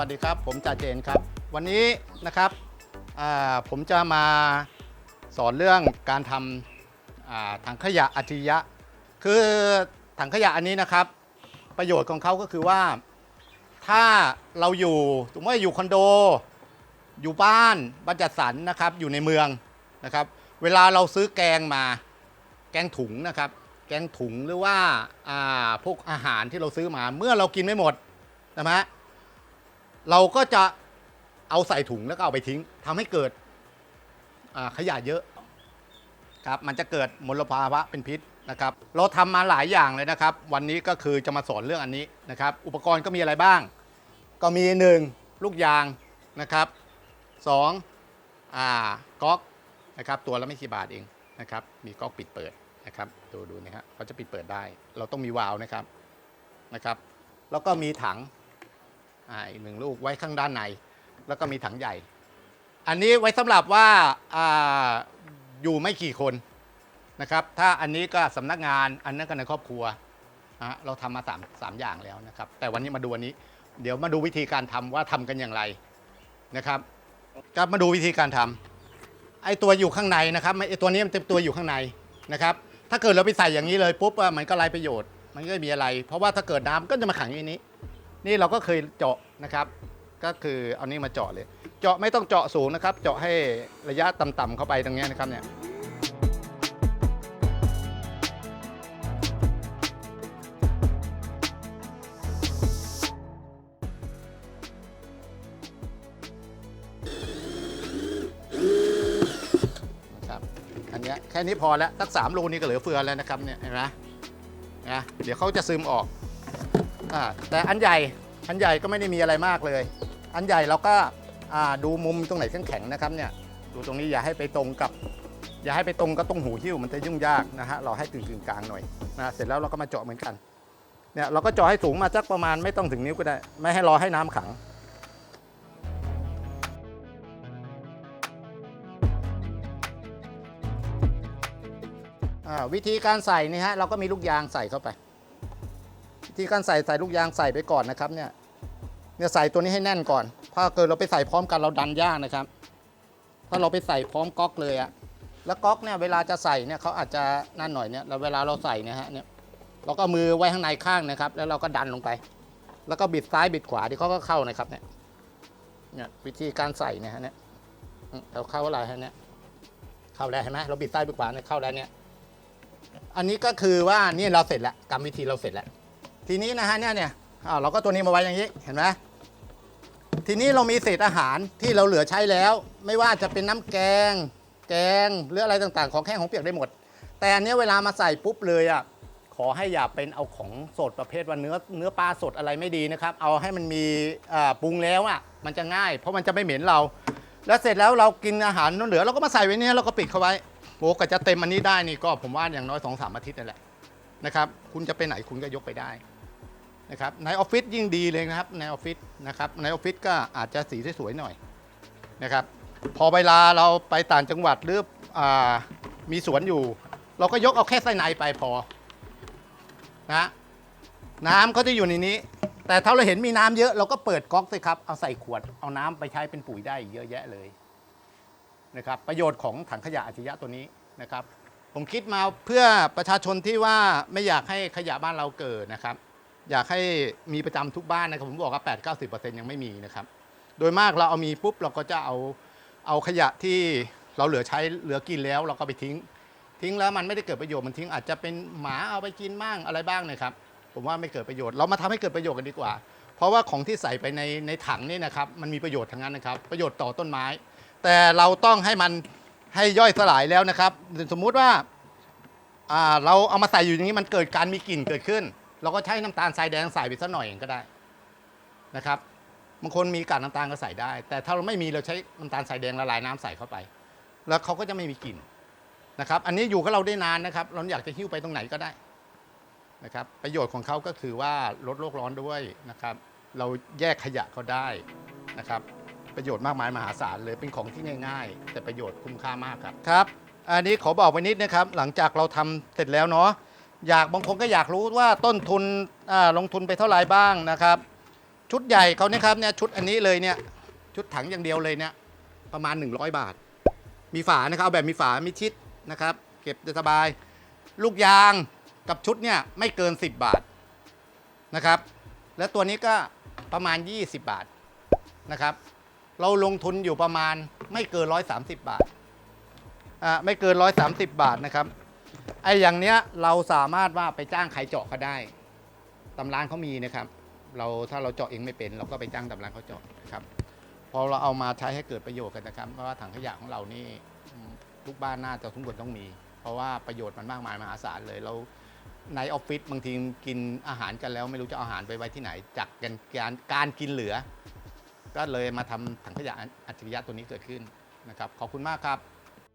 สวัสดีครับ ผมจ่าเจนครับ วันนี้นะครับผมจะมาสอนเรื่องการทำถังขยะอัจฉริยะ คือถังขยะอันนี้นะครับ ประโยชน์ของเขาก็คือว่า ถ้าเราอยู่สมมติว่อยู่คอนโด อยู่บ้านบ้านจัดสรรนะครับ อยู่ในเมืองนะครับ เวลาเราซื้อแกงมา แกงถุงนะครับ แกงถุงหรือว่าอ่าพวกอาหารที่เราซื้อมา เมื่อเรากินไม่หมดนะฮะ เราก็จะเอาใส่ถุงแล้วก็เอาไปทิ้งทำให้เกิดอ่าขยะเยอะครับมันจะเกิดมลภาวะเป็นพิษนะครับ เราทำมาหลายอย่างเลยนะครับ วันนี้ก็คือจะมาสอนเรื่องอันนี้นะครับ อุปกรณ์ก็มีอะไรบ้าง ก็มี 1 ลูกยางนะครับ2อ่าก๊อกนะครับ ตัวละไม่กี่บาทเองนะครับ มีก๊อกปิดเปิดนะครับดูดูนะฮะเขาจะปิดเปิดได้ เราต้องมีวาล์วนะครับนะครับ แล้วก็มีถัง อีกหนึ่งลูกไว้ข้างด้านใน แล้วก็มีถังใหญ่ อันนี้ไว้สำหรับว่าอาอยู่ไม่กี่คนนะครับ ถ้าอันนี้ก็สำนักงานอันนั้นก็ในครอบครัวฮะเราทำมาสามสามอย่างแล้วนะครับ แต่วันนี้มาดูอันนี้ เดี๋ยวมาดูวิธีการทำว่าทำกันอย่างไรนะครับก็มาดูวิธีการทำไอ้ตัวอยู่ข้างในนะครับไอ้ตัวนี้มันเป็นตัวอยู่ข้างในนะครับ ถ้าเกิดเราไปใส่อย่างนี้เลยปุ๊บอะมันก็ไรประโยชน์ มันก็ไม่มีอะไร เพราะว่าถ้าเกิดน้ำก็จะมาขังอยู่ในนี้ นี่เราก็เคยเจาะนะครับ ก็คือเอานี่มาเจาะเลย เจาะไม่ต้องเจาะสูงนะครับ เจาะให้ระยะต่ำๆเข้าไปตรงเนี้ยนะครับเนี่ยนะครับอันเนี้ยแค่นี้พอแล้วสักสามรูนี่ก็เหลือเฟือแล้วนะครับเนี่ยเห็นไหมนะเดี๋ยวเขาจะซึมออก อาแต่อันใหญ่อันใหญ่ก็ไม่ได้มีอะไรมากเลย อันใหญ่เราก็อ่าดูมุมตรงไหนแข็งๆนะครับเนี่ยดูตรงนี้อย่าให้ไปตรงกับ อย่าให้ไปตรงกับตรงหูหิ้วมันจะยุ่งยากนะฮะเราให้กึ่งๆกลางหน่อยนะเสร็จแล้วเราก็มาเจาะเหมือนกันเนี่ยเราก็เจาะให้สูงมาสักประมาณไม่ต้องถึงนิ้วก็ได้ ไม่ให้รอให้น้ำขังวิธีการใส่นี่ฮะเราก็มีลูกยางใส่เข้าไป วิธีการใส่ใส่ลูกยางใส่ไปก่อนนะครับเนี่ยเนี่ยใส่ตัวนี้ให้แน่นก่อน ถ้าเกิดเราไปใส่พร้อมกันเราดันยากนะครับ ถ้าเราไปใส่พร้อมก๊อกเลยอะแล้วก๊อกเนี่ยเวลาจะใส่เนี่ยเขาอาจจะนั่นหน่อยเนี่ยแล้วเวลาเราใส่เนี่ยฮะเนี่ยเราก็มือไว้ข้างในข้างนะครับ แล้วเราก็ดันลงไป แล้วก็บิดซ้ายบิดขวาที่เขาก็เข้านะครับเนี่ยเนี่ยวิธีการใส่เนี่ยฮะเนี่ยเราเข้าอะไรฮะเนี่ยเข้าแล้วเห็นไหมเราบิดซ้ายบิดขวาเนี่ยเข้าแล้วเนี่ยอันนี้ก็คือว่านี่เราเสร็จแล้วกรรมวิธีเราเสร็จแล้ว ทีนี้นะฮะเนี่ยเนี่ยเราก็ตัวนี้มาไว้อย่างนี้เห็นไหมทีนี้เรามีเศษอาหารที่เราเหลือใช้แล้ว ไม่ว่าจะเป็นน้ำแกง แกงหรืออะไรต่างๆ ของแห้งของเปียกได้หมด แต่อันเนี้ยเวลามาใส่ปุ๊บเลยอะขอให้อย่าเป็นเอาของสดประเภทว่าเนื้อเนื้อปลาสดอะไรไม่ดีนะครับ เอาให้มันมีปรุงแล้วอะมันจะง่าย เพราะมันจะไม่เหม็นเรา แล้วเสร็จแล้วเรากินอาหารนั้นเหลือเราก็มาใส่ไว้เนี่ยเราก็ปิดเข้าไว้โอ้ก็จะเต็มอันนี้ได้นี่ก็ผมว่าอย่างน้อย2อสามอาทิตย์นั่นแหละนะครับคุณจะไปไหนคุณก็ยกไปได้ นะครับในออฟฟิศยิ่งดีเลยนะครับในออฟฟิศนะครับในออฟฟิศก็อาจจะสีสวยๆหน่อยนะครับ พอเวลาเราไปต่างจังหวัดหรืออมีสวนอยู่ เราก็ยกเอาแค่ไส้ในไปพอนะน้ำเขาจะอยู่ในนี้ แต่ถ้าเราเห็นมีน้ำเยอะเราก็เปิดก๊อกสิครับเอาใส่ขวดเอาน้ำไปใช้เป็นปุ๋ยได้เยอะแยะเลยนะครับประโยชน์ของถังขยะอัจฉริยะตัวนี้นะครับ ผมคิดมาเพื่อประชาชนที่ว่าไม่อยากให้ขยะบ้านเราเกิดนะครับ อยากให้มีประจำทุกบ้านนะครับผมบอกว่า8 9 0 ยังไม่มีนะครับ โดยมากเราเอามีปุ๊บเราก็จะเอาเอาขยะที่เราเหลือใช้เหลือกินแล้วเราก็ไปทิ้ง ทิ้งแล้วมันไม่ได้เกิดประโยชน์มันทิ้งอาจจะเป็นหมาเอาไปกินบ้างอะไรบ้างนะครับ ผมว่าไม่เกิดประโยชน์เรามาทำให้เกิดประโยชน์กันดีกว่า เพราะว่าของที่ใส่ไปในในถังนี่นะครับมันมีประโยชน์ทั้งนั้นนะครับ ประโยชน์ต่อต้นไม้ แต่เราต้องให้มันให้ย่อยสลายแล้วนะครับ สมมุติว่าเราเอามาใส่อยู่อย่างนี้มันเกิดการมีกลิ่นเกิดขึ้น เราก็ใช้น้ำตาลทรายแดงใส่ไปสักหน่อยเองก็ได้นะครับบางคนมีกากน้ำตาลก็ใส่ได้ แต่ถ้าเราไม่มีเราใช้น้ำตาลทรายแดงละลายน้ำใส่เข้าไป แล้วเขาก็จะไม่มีกลิ่นนะครับอันนี้อยู่กับเราได้นานนะครับ เราอยากจะหิ้วไปตรงไหนก็ได้นะครับประโยชน์ของเขาก็คือว่าลดโลกร้อนด้วยนะครับ เราแยกขยะเขาได้นะครับ ประโยชน์มากมายมหาศาลเลยเป็นของที่ง่าย ๆ แต่ประโยชน์คุ้มค่ามากครับครับ อันนี้ขอบอกไว้นิดนะครับ หลังจากเราทำเสร็จแล้วเนาะ อยากบางคนก็อยากรู้ว่าต้นทุนลงทุนไปเท่าไหร่บ้างนะครับ ชุดใหญ่เขาเนี่ยครับเนี่ยชุดอันนี้เลยเนี่ยชุดถังอย่างเดียวเลยเนี่ยประมาณ 100 บาท มีฝานะครับเอาแบบมีฝามีชิดนะครับ เก็บได้สบาย ลูกยางกับชุดเนี่ยไม่เกิน 10 บาทนะครับ และตัวนี้ก็ประมาณ 20 บาทนะครับ เราลงทุนอยู่ประมาณไม่เกิน 130 บาทอ่าไม่เกิน 130 บาทนะครับ ไอ้อย่างเนี้ยเราสามารถว่าไปจ้างใครเจาะก็ได้ตำร้านเขามีนะครับ เราถ้าเราเจาะเองไม่เป็น เราก็ไปจ้างตำร้านเขาเจาะนะครับพอเราเอามาใช้ให้เกิดประโยชน์กันนะครับเพราะว่าถังขยะของเรานี่ทุกบ้านน่าจะทุกคนต้องมี เพราะว่าประโยชน์มันมากมายมหาศาลเลยเราในออฟฟิศบางทีกินอาหารกันแล้ว ไม่รู้จะเอาอาหารไปไว้ที่ไหนจากการการการกินเหลือ ก็เลยมาทำถังขยะอัจฉริยะตัวนี้เกิดขึ้นนะครับ ขอบคุณมากครับ